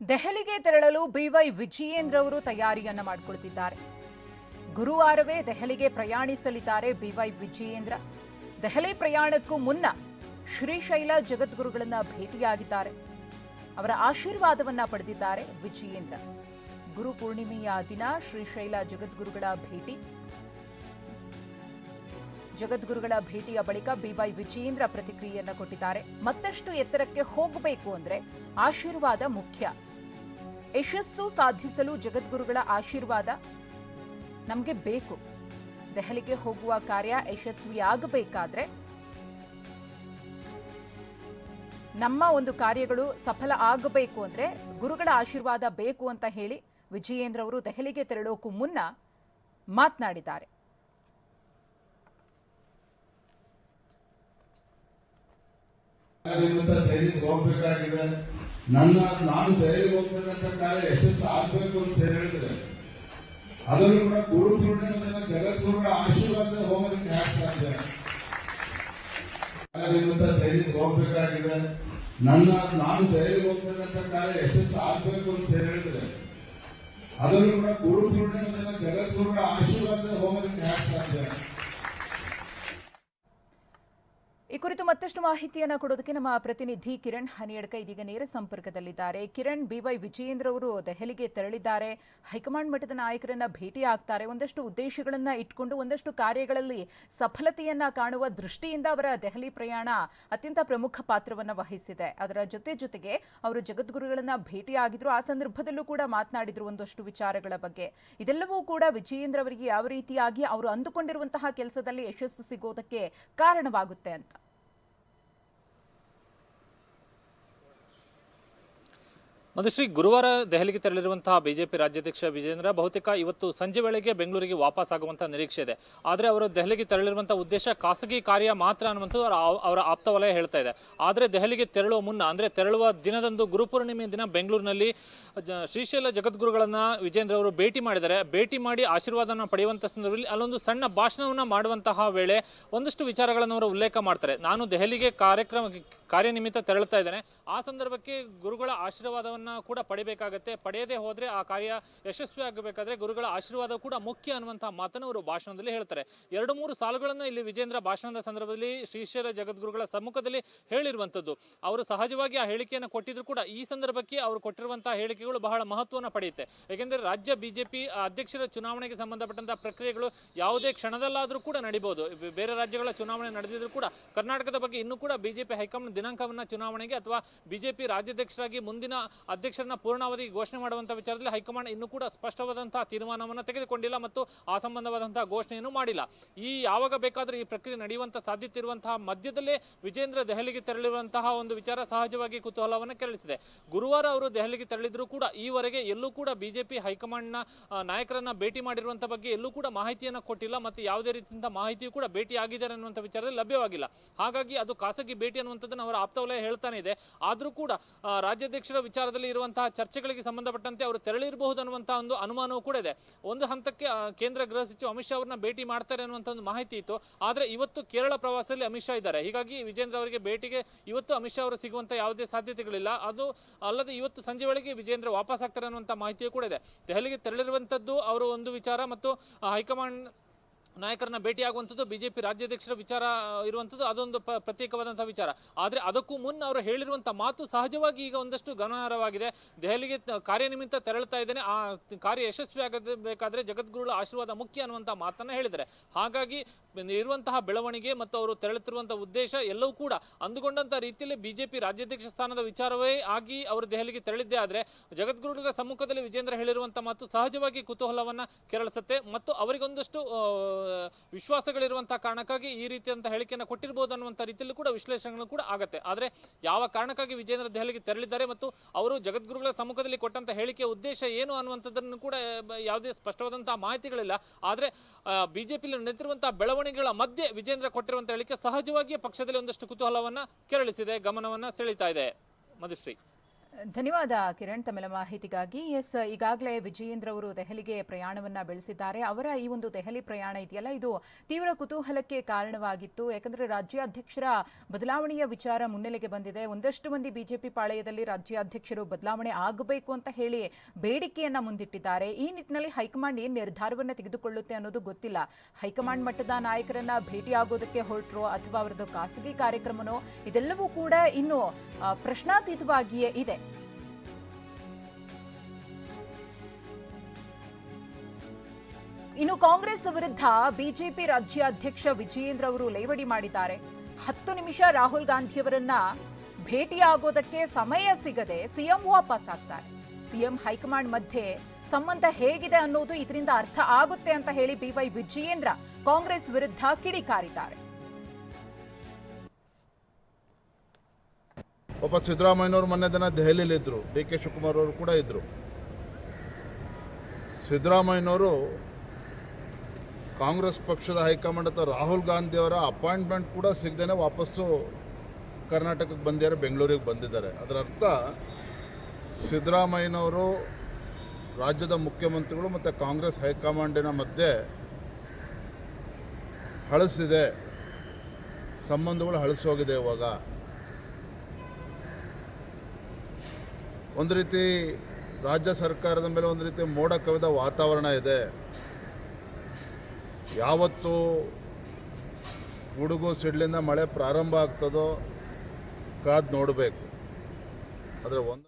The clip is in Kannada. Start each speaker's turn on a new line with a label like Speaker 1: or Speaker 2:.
Speaker 1: ದೆಹಲಿಗೆ ತೆರಳಲು ಬಿವೈ ವಿಜಯೇಂದ್ರ ಅವರು ತಯಾರಿಯನ್ನ ಮಾಡಿಕೊಳ್ತಿದ್ದಾರೆ ಗುರುವಾರವೇ ದೆಹಲಿಗೆ ಪ್ರಯಾಣಿಸಲಿದ್ದಾರೆ ಬಿವೈ ವಿಜಯೇಂದ್ರ. ದೆಹಲಿ ಪ್ರಯಾಣಕ್ಕೂ ಮುನ್ನ ಶ್ರೀಶೈಲ ಜಗದ್ಗುರುಗಳನ್ನ ಭೇಟಿಯಾಗಿದ್ದಾರೆ. ಅವರ ಆಶೀರ್ವಾದವನ್ನ ಪಡೆದಿದ್ದಾರೆ ವಿಜಯೇಂದ್ರ. ಗುರು ಪೂರ್ಣಿಮೆಯ ದಿನ ಶ್ರೀಶೈಲ ಜಗದ್ಗುರುಗಳ ಭೇಟಿ. ಜಗದ್ಗುರುಗಳ ಭೇಟಿಯ ಬಳಿಕ ಬಿವೈ ವಿಜಯೇಂದ್ರ ಪ್ರತಿಕ್ರಿಯೆಯನ್ನ ಕೊಟ್ಟಿದ್ದಾರೆ. ಮತ್ತಷ್ಟು ಎತ್ತರಕ್ಕೆ ಹೋಗಬೇಕು ಅಂದ್ರೆ ಆಶೀರ್ವಾದ ಮುಖ್ಯ. ಯಶಸ್ಸು ಸಾಧಿಸಲು ಜಗದ್ಗುರುಗಳ ಆಶೀರ್ವಾದ ನಮಗೆ ಬೇಕು. ದೆಹಲಿಗೆ ಹೋಗುವ ಕಾರ್ಯ ಯಶಸ್ವಿಯಾಗಬೇಕಾದ್ರೆ ನಮ್ಮ ಒಂದು ಕಾರ್ಯಗಳು ಸಫಲ ಆಗಬೇಕು ಅಂದ್ರೆ ಗುರುಗಳ ಆಶೀರ್ವಾದ ಬೇಕು ಅಂತ ಹೇಳಿ ವಿಜಯೇಂದ್ರ ಅವರು ದೆಹಲಿಗೆ ತೆರಳೋಕು ಮುನ್ನ ಮಾತನಾಡಿದ್ದಾರೆ.
Speaker 2: ಹೋಗ್ಬೇಕಾಗಿದೆ. ನನ್ನ ನಾನು ದೆಹಲಿಗೆ ಹೋಗ್ಬೇಕಂತ ಕಾರ್ಯ ಯಶಸ್ಸು ಆಗ್ಬೇಕು ಅಂತ ಹೇಳಿದ್ರೆ ಅದನ್ನು ಕೂಡ ಗುರು ಪೂರ್ಣ ಜಗದ್ಗುರುಗಳ ಆಶೀರ್ವಾದ ಹೋಗೋದಕ್ಕೆ ಸಾಧ್ಯ. ಹೋಗ್ಬೇಕಾಗಿದೆ. ನನ್ನ ನಾನು ದೆಹಲಿಗೆ ಹೋಗ್ಬೇಕಂತ ಕಾರ್ಯ ಯಶಸ್ಸು ಆಗ್ಬೇಕು ಅಂತ ಹೇಳಿದ್ರೆ ಅದನ್ನು ಕೂಡ ಗುರು ಪೂರ್ಣ ಜಗದ್ಗುರುಗಳ ಆಶೀರ್ವಾದ ಹೋಗೋದಕ್ಕೆ ಸಾಧ್ಯ.
Speaker 1: ಈ ಕುರಿತು ಮತ್ತಷ್ಟು ಮಾಹಿತಿಯನ್ನು ಕೊಡೋದಕ್ಕೆ ನಮ್ಮ ಪ್ರತಿನಿಧಿ ಕಿರಣ್ ಹನಿಯಡ್ಕ ಇದೀಗ ನೇರ ಸಂಪರ್ಕದಲ್ಲಿದ್ದಾರೆ. ಕಿರಣ್, ಬಿವೈ ವಿಜಯೇಂದ್ರ ಅವರು ದೆಹಲಿಗೆ ತೆರಳಿದ್ದಾರೆ. ಹೈಕಮಾಂಡ್ ಮಟ್ಟದ ನಾಯಕರನ್ನ ಭೇಟಿ ಆಗ್ತಾರೆ. ಒಂದಷ್ಟು ಉದ್ದೇಶಗಳನ್ನ ಇಟ್ಕೊಂಡು ಒಂದಷ್ಟು ಕಾರ್ಯಗಳಲ್ಲಿ ಸಫಲತೆಯನ್ನ ಕಾಣುವ ದೃಷ್ಟಿಯಿಂದ ಅವರ ದೆಹಲಿ ಪ್ರಯಾಣ ಅತ್ಯಂತ ಪ್ರಮುಖ ಪಾತ್ರವನ್ನು ವಹಿಸಿದೆ. ಅದರ ಜೊತೆ ಜೊತೆಗೆ ಅವರು ಜಗದ್ಗುರುಗಳನ್ನ ಭೇಟಿಯಾಗಿದ್ರು ಆ ಸಂದರ್ಭದಲ್ಲೂ ಕೂಡ ಮಾತನಾಡಿದ್ರು ಒಂದಷ್ಟು ವಿಚಾರಗಳ ಬಗ್ಗೆ. ಇದೆಲ್ಲವೂ ಕೂಡ ವಿಜಯೇಂದ್ರ ಅವರಿಗೆ ಯಾವ ರೀತಿಯಾಗಿ ಅವರು ಅಂದುಕೊಂಡಿರುವಂತಹ ಕೆಲಸದಲ್ಲಿ ಯಶಸ್ಸು ಸಿಗೋದಕ್ಕೆ ಕಾರಣವಾಗುತ್ತೆ ಅಂತ.
Speaker 3: ಮಧುಶ್ರೀ ಗುರುವಾರ ದೆಹಲಿಗೆ ತೆರಳಿರುವಂತಹ ಬಿಜೆಪಿ ರಾಜ್ಯಾಧ್ಯಕ್ಷ ವಿಜೇಂದ್ರ ಬಹುತೇಕ ಇವತ್ತು ಸಂಜೆ ವೇಳೆಗೆ ಬೆಂಗಳೂರಿಗೆ ವಾಪಸ್ ಆಗುವಂತಹ ನಿರೀಕ್ಷೆ ಇದೆ. ಆದರೆ ಅವರು ದೆಹಲಿಗೆ ತೆರಳಿರುವಂತಹ ಉದ್ದೇಶ ಖಾಸಗಿ ಕಾರ್ಯ ಮಾತ್ರ ಅನ್ನುವಂಥದ್ದು ಅವರ ಆ- ಅವರ ಆಪ್ತ ವಲಯ ಹೇಳ್ತಾ ಇದೆ. ಆದರೆ ದೆಹಲಿಗೆ ತೆರಳುವ ಮುನ್ನ, ಅಂದರೆ ತೆರಳುವ ದಿನದಂದು ಗುರುಪೂರ್ಣಿಮೆ ದಿನ ಬೆಂಗಳೂರಿನಲ್ಲಿ ಶ್ರೀಶೈಲ ಜಗದ್ಗುರುಗಳನ್ನ ವಿಜೇಂದ್ರ ಅವರು ಭೇಟಿ ಮಾಡಿದ್ದಾರೆ. ಭೇಟಿ ಮಾಡಿ ಆಶೀರ್ವಾದನ ಪಡೆಯುವಂಥ ಸಂದರ್ಭದಲ್ಲಿ ಅಲ್ಲೊಂದು ಸಣ್ಣ ಭಾಷಣವನ್ನು ಮಾಡುವಂತಹ ವೇಳೆ ಒಂದಷ್ಟು ವಿಚಾರಗಳನ್ನು ಅವರು ಉಲ್ಲೇಖ ಮಾಡ್ತಾರೆ. ನಾನು ದೆಹಲಿಗೆ ಕಾರ್ಯಕ್ರಮ ಕಾರ್ಯನಿಮಿತ್ತ ತೆರಳುತ್ತಾ ಇದ್ದೇನೆ. ಆ ಸಂದರ್ಭಕ್ಕೆ ಗುರುಗಳ ಆಶೀರ್ವಾದವನ್ನ ಕೂಡ ಪಡಿಬೇಕಾಗತ್ತೆ. ಪಡೆಯದೇ ಹೋದರೆ ಆ ಕಾರ್ಯ ಯಶಸ್ವಿ ಆಗಬೇಕಾದ್ರೆ ಗುರುಗಳ ಆಶೀರ್ವಾದ ಕೂಡ ಮುಖ್ಯ ಅನ್ನುವಂತಹ ಮಾತನ್ನು ಅವರು ಭಾಷಣದಲ್ಲಿ ಹೇಳ್ತಾರೆ. ಎರಡು ಮೂರು ಸಾಲುಗಳನ್ನು ಇಲ್ಲಿ ವಿಜೇಂದ್ರ ಭಾಷಣದ ಸಂದರ್ಭದಲ್ಲಿ ಶ್ರೀಶ್ವರ ಜಗದ್ಗುರುಗಳ ಸಮ್ಮುಖದಲ್ಲಿ ಹೇಳಿರುವಂಥದ್ದು. ಅವರು ಸಹಜವಾಗಿ ಆ ಹೇಳಿಕೆಯನ್ನು ಕೊಟ್ಟಿದ್ರು ಕೂಡ ಈ ಸಂದರ್ಭಕ್ಕೆ ಅವರು ಕೊಟ್ಟಿರುವಂತಹ ಹೇಳಿಕೆಗಳು ಬಹಳ ಮಹತ್ವವನ್ನು ಪಡೆಯುತ್ತೆ. ಏಕೆಂದರೆ ರಾಜ್ಯ ಬಿಜೆಪಿ ಅಧ್ಯಕ್ಷರ ಚುನಾವಣೆಗೆ ಸಂಬಂಧಪಟ್ಟಂತಹ ಪ್ರಕ್ರಿಯೆಗಳು ಯಾವುದೇ ಕ್ಷಣದಲ್ಲಾದರೂ ಕೂಡ ನಡೀಬಹುದು ಬೇರೆ ರಾಜ್ಯಗಳ ಚುನಾವಣೆ ನಡೆದಿದ್ರು ಕೂಡ ಕರ್ನಾಟಕದ ಬಗ್ಗೆ ಇನ್ನೂ ಕೂಡ ಬಿಜೆಪಿ ಹೈಕಮಾಂಡ್ ದಿನಾಂಕವನ್ನ ಚುನಾವಣೆಗೆ ಅಥವಾ ಬಿಜೆಪಿ ರಾಜ್ಯಾಧ್ಯಕ್ಷರಾಗಿ ಮುಂದಿನ ಅಧ್ಯಕ್ಷರನ್ನ ಪೂರ್ಣಾವಧಿ ಘೋಷಣೆ ಮಾಡುವಂತಹ ವಿಚಾರದಲ್ಲಿ ಹೈಕಮಾಂಡ್ ಇನ್ನೂ ಕೂಡ ಸ್ಪಷ್ಟವಾದಂತಹ ತೀರ್ಮಾನವನ್ನು ತೆಗೆದುಕೊಂಡಿಲ್ಲ ಮತ್ತು ಆ ಸಂಬಂಧವಾದಂತಹ ಘೋಷಣೆಯನ್ನು ಮಾಡಿಲ್ಲ. ಈ ಯಾವಾಗ ಬೇಕಾದರೂ ಈ ಪ್ರಕ್ರಿಯೆ ನಡೆಯುವಂತಹ ಸಾಧ್ಯತೆ ಇರುವಂತಹ ಮಧ್ಯದಲ್ಲೇ ವಿಜೇಂದ್ರ ದೆಹಲಿಗೆ ತೆರಳಿರುವಂತಹ ಒಂದು ವಿಚಾರ ಸಹಜವಾಗಿ ಕುತೂಹಲವನ್ನು ಕೆರಳಿಸಿದೆ. ಗುರುವಾರ ಅವರು ದೆಹಲಿಗೆ ತೆರಳಿದ್ರು ಕೂಡ ಈವರೆಗೆ ಎಲ್ಲೂ ಕೂಡ ಬಿಜೆಪಿ ಹೈಕಮಾಂಡ್ನ ನಾಯಕರನ್ನ ಭೇಟಿ ಮಾಡಿರುವಂಥ ಬಗ್ಗೆ ಎಲ್ಲೂ ಕೂಡ ಮಾಹಿತಿಯನ್ನು ಕೊಟ್ಟಿಲ್ಲ ಮತ್ತು ಯಾವುದೇ ರೀತಿಯಿಂದ ಮಾಹಿತಿಯು ಕೂಡ ಭೇಟಿ ಆಗಿದ್ದಾರೆ ಅನ್ನುವಂಥ ವಿಚಾರದಲ್ಲಿ ಲಭ್ಯವಾಗಿಲ್ಲ. ಹಾಗಾಗಿ ಅದು ಖಾಸಗಿ ಭೇಟಿ ಅನ್ನುವಂಥದ್ದನ್ನು ಅವರ ಆಪ್ತವಲಯ ಹೇಳ್ತಾನೆ ಇದೆ. ಆದರೂ ಕೂಡ ರಾಜ್ಯಾಧ್ಯಕ್ಷರ ವಿಚಾರದಲ್ಲಿ ಇರುವಂತಹ ಚರ್ಚೆಗಳಿಗೆ ಸಂಬಂಧಪಟ್ಟಂತೆ ಅವರು ತೆರಳಿರಬಹುದು ಅನ್ನುವಂತಹ ಒಂದು ಅನುಮಾನವೂ ಕೂಡ ಇದೆ. ಒಂದು ಹಂತಕ್ಕೆ ಕೇಂದ್ರ ಗೃಹ ಸಚಿವ ಅಮಿತ್ ಶಾ ಅವರನ್ನ ಭೇಟಿ ಮಾಡ್ತಾರೆ ಅನ್ನುವಂಥ ಒಂದು ಮಾಹಿತಿ ಇತ್ತು. ಆದರೆ ಇವತ್ತು ಕೇರಳ ಪ್ರವಾಸದಲ್ಲಿ ಅಮಿತ್ ಶಾ ಇದ್ದಾರೆ. ಹೀಗಾಗಿ ವಿಜೇಂದ್ರ ಅವರಿಗೆ ಭೇಟಿಗೆ ಇವತ್ತು ಅಮಿತ್ ಶಾ ಅವರು ಸಿಗುವಂಥ ಯಾವುದೇ ಸಾಧ್ಯತೆಗಳಿಲ್ಲ. ಅದು ಅಲ್ಲದೆ ಇವತ್ತು ಸಂಜೆ ವೇಳೆಗೆ ವಿಜೇಂದ್ರ ವಾಪಸ್ ಆಗ್ತಾರೆ ಅನ್ನುವಂಥ ಮಾಹಿತಿಯೂ ಕೂಡ ಇದೆ. ದೆಹಲಿಗೆ ತೆರಳಿರುವಂಥದ್ದು ಅವರು ಒಂದು ವಿಚಾರ ಮತ್ತು ಹೈಕಮಾಂಡ್ ನಾಯಕರನ್ನ ಭೇಟಿಯಾಗುವಂಥದ್ದು ಬಿಜೆಪಿ ರಾಜ್ಯಾಧ್ಯಕ್ಷರ ವಿಚಾರ ಇರುವಂಥದ್ದು ಅದೊಂದು ಪ ಪ್ರತ್ಯೇಕವಾದಂತಹ ವಿಚಾರ. ಆದರೆ ಅದಕ್ಕೂ ಮುನ್ನ ಅವರು ಹೇಳಿರುವಂಥ ಮಾತು ಸಹಜವಾಗಿ ಈಗ ಒಂದಷ್ಟು ಗಮನಾರ್ಹವಾಗಿದೆ. ದೆಹಲಿಗೆ ಕಾರ್ಯನಿಮಿತ್ತ ತೆರಳುತ್ತಾ ಇದ್ದೇನೆ. ಆ, ಕಾರ್ಯ ಯಶಸ್ವಿ ಆಗಬೇಕಾದ್ರೆ ಜಗದ್ಗುರುಗಳ ಆಶೀರ್ವಾದ ಮುಖ್ಯ ಅನ್ನುವಂಥ ಮಾತನ್ನು ಹೇಳಿದ್ದಾರೆ. ಹಾಗಾಗಿ ಇರುವಂತಹ ಬೆಳವಣಿಗೆ ಮತ್ತು ಅವರು ತೆರಳುತ್ತಿರುವಂಥ ಉದ್ದೇಶ ಎಲ್ಲವೂ ಕೂಡ ಅಂದುಕೊಂಡಂಥ ರೀತಿಯಲ್ಲಿ ಬಿಜೆಪಿ ರಾಜ್ಯಾಧ್ಯಕ್ಷ ಸ್ಥಾನದ ವಿಚಾರವೇ ಆಗಿ ಅವರು ದೆಹಲಿಗೆ ತೆರಳಿದ್ದೇ ಆದರೆ ಜಗದ್ಗುರುಗಳ ಸಮ್ಮುಖದಲ್ಲಿ ವಿಜೇಂದ್ರ ಹೇಳಿರುವಂಥ ಮಾತು ಸಹಜವಾಗಿ ಕುತೂಹಲವನ್ನು ಕೆರಳಿಸುತ್ತೆ. ಮತ್ತು ಅವರಿಗೊಂದಷ್ಟು ಆ, ವಿಶ್ವಾಸಗಳಿರುವಂತಹ ಕಾರಣಕ್ಕಾಗಿ ಈ ರೀತಿಯಂತ ಹೇಳಿಕೆಯನ್ನು ಕೊಟ್ಟಿರಬಹುದು ಅನ್ನುವಂಥ ರೀತಿಯಲ್ಲಿ ಕೂಡ ವಿಶ್ಲೇಷಣೆಗಳು ಕೂಡ ಆಗುತ್ತೆ. ಆದರೆ ಯಾವ ಕಾರಣಕ್ಕಾಗಿ ವಿಜೇಂದ್ರ ದೆಹಲಿಗೆ ತೆರಳಿದ್ದಾರೆ ಮತ್ತು ಅವರು ಜಗದ್ಗುರುಗಳ ಸಮ್ಮುಖದಲ್ಲಿ ಕೊಟ್ಟಂತ ಹೇಳಿಕೆಯ ಉದ್ದೇಶ ಏನು ಅನ್ನುವಂಥದ್ದನ್ನು ಕೂಡ ಯಾವುದೇ ಸ್ಪಷ್ಟವಾದಂತಹ ಮಾಹಿತಿಗಳಿಲ್ಲ. ಆದರೆ ಬಿಜೆಪಿಯಲ್ಲಿ ನಡೆದಿರುವಂತಹ ಬೆಳವಣಿಗೆಗಳ ಮಧ್ಯೆ ವಿಜೇಂದ್ರ ಕೊಟ್ಟಿರುವಂತಹ ಹೇಳಿಕೆ ಸಹಜವಾಗಿಯೇ ಪಕ್ಷದಲ್ಲಿ ಒಂದಷ್ಟು ಕುತೂಹಲವನ್ನ ಕೆರಳಿಸಿದೆ ಗಮನವನ್ನ ಸೆಳೀತಾ ಇದೆ. ಮಧುಶ್ರೀ.
Speaker 1: ಧನ್ಯವಾದ, ಕಿರಣ್. ತಮ್ಮೆಲ್ಲ ಮಾಹಿತಿಗಾಗಿ. ಎಸ್, ಈಗಾಗಲೇ ವಿಜಯೇಂದ್ರ ಅವರು ದೆಹಲಿಗೆ ಪ್ರಯಾಣವನ್ನು ಬೆಳೆಸಿದ್ದಾರೆ. ಅವರ ಈ ಒಂದು ದೆಹಲಿ ಪ್ರಯಾಣ ಇದೆಯಲ್ಲ, ಇದು ತೀವ್ರ ಕುತೂಹಲಕ್ಕೆ ಕಾರಣವಾಗಿತ್ತು. ಯಾಕಂದ್ರೆ ರಾಜ್ಯಾಧ್ಯಕ್ಷರ ಬದಲಾವಣೆಯ ವಿಚಾರ ಮುನ್ನೆಲೆಗೆ ಬಂದಿದೆ. ಒಂದಷ್ಟು ಮಂದಿ ಬಿಜೆಪಿ ಪಾಳೆಯದಲ್ಲಿ ರಾಜ್ಯಾಧ್ಯಕ್ಷರು ಬದಲಾವಣೆ ಆಗಬೇಕು ಅಂತ ಹೇಳಿ ಬೇಡಿಕೆಯನ್ನ ಮುಂದಿಟ್ಟಿದ್ದಾರೆ. ಈ ನಿಟ್ಟಿನಲ್ಲಿ ಹೈಕಮಾಂಡ್ ಏನು ನಿರ್ಧಾರವನ್ನ ತೆಗೆದುಕೊಳ್ಳುತ್ತೆ ಅನ್ನೋದು ಗೊತ್ತಿಲ್ಲ. ಹೈಕಮಾಂಡ್ ಮಟ್ಟದ ನಾಯಕರನ್ನ ಭೇಟಿಯಾಗೋದಕ್ಕೆ ಹೊರಟರು ಅಥವಾ ಅವರದ್ದು ಖಾಸಗಿ ಕಾರ್ಯಕ್ರಮನೋ, ಇದೆಲ್ಲವೂ ಕೂಡ ಇನ್ನು ಪ್ರಶ್ನಾತೀತವಾಗಿಯೇ ಇದೆ. ಇನ್ನು ಕಾಂಗ್ರೆಸ್ ವಿರುದ್ಧ ಬಿಜೆಪಿ ರಾಜ್ಯಾಧ್ಯಕ್ಷ ವಿಜಯೇಂದ್ರ ಅವರು ಲೇವಡಿ ಮಾಡಿದ್ದಾರೆ. ಹತ್ತು ನಿಮಿಷ ರಾಹುಲ್ ಗಾಂಧಿಯವರನ್ನ ಭೇಟಿಯಾಗೋದಕ್ಕೆ ಸಮಯ ಸಿಗದೆ ಸಿಎಂ ವಾಪಸ್ ಆಗ್ತಾರೆ. ಸಿಎಂ ಹೈಕಮಾಂಡ್ ಮಧ್ಯೆ ಸಂಬಂಧ ಹೇಗಿದೆ ಅನ್ನೋದು ಇದರಿಂದ ಅರ್ಥ ಆಗುತ್ತೆ ಅಂತ ಹೇಳಿ ಬಿವೈ ವಿಜಯೇಂದ್ರ ಕಾಂಗ್ರೆಸ್ ವಿರುದ್ಧ ಕಿಡಿಕಾರಿದ್ದಾರೆ.
Speaker 4: ಒಬ್ಬ ಸಿದ್ದರಾಮಯ್ಯನವರು ಮೊನ್ನೆ ದಿನ ದೆಹಲಿಯಲ್ಲಿ ಡಿ ಕೆ ಶಿವಕುಮಾರ್ ಅವರು ಕೂಡ ಇದ್ದರು ಸಿದ್ದರಾಮಯ್ಯನವರು ಕಾಂಗ್ರೆಸ್ ಪಕ್ಷದ ಹೈಕಮಾಂಡ್ ಅಥವಾ ರಾಹುಲ್ ಗಾಂಧಿಯವರ ಅಪಾಯಿಂಟ್ಮೆಂಟ್ ಕೂಡ ಸಿಗದೇನೆ ವಾಪಸ್ಸು ಕರ್ನಾಟಕಕ್ಕೆ ಬಂದಿದ್ದಾರೆ, ಬೆಂಗಳೂರಿಗೆ ಬಂದಿದ್ದಾರೆ. ಅದರ ಅರ್ಥ, ಸಿದ್ದರಾಮಯ್ಯನವರು ರಾಜ್ಯದ ಮುಖ್ಯಮಂತ್ರಿಗಳು ಮತ್ತು ಕಾಂಗ್ರೆಸ್ ಹೈಕಮಾಂಡಿನ ಮಧ್ಯೆ ಹಳಸಿದೆ, ಸಂಬಂಧಗಳು ಹಳಸೋಗಿದೆ ಇವಾಗ. ಒಂದು ರೀತಿ ರಾಜ್ಯ ಸರ್ಕಾರದ ಮೇಲೆ ಒಂದು ರೀತಿ ಮೋಡ ಕವಿದ ವಾತಾವರಣ ಇದೆ. ಯಾವತ್ತು ಗುಡುಗು ಸಿಡ್ಲಿಂದ ಮಳೆ ಪ್ರಾರಂಭ ಆಗ್ತದೋ ಕಾದು ನೋಡಬೇಕು. ಆದರೆ ಒಂದು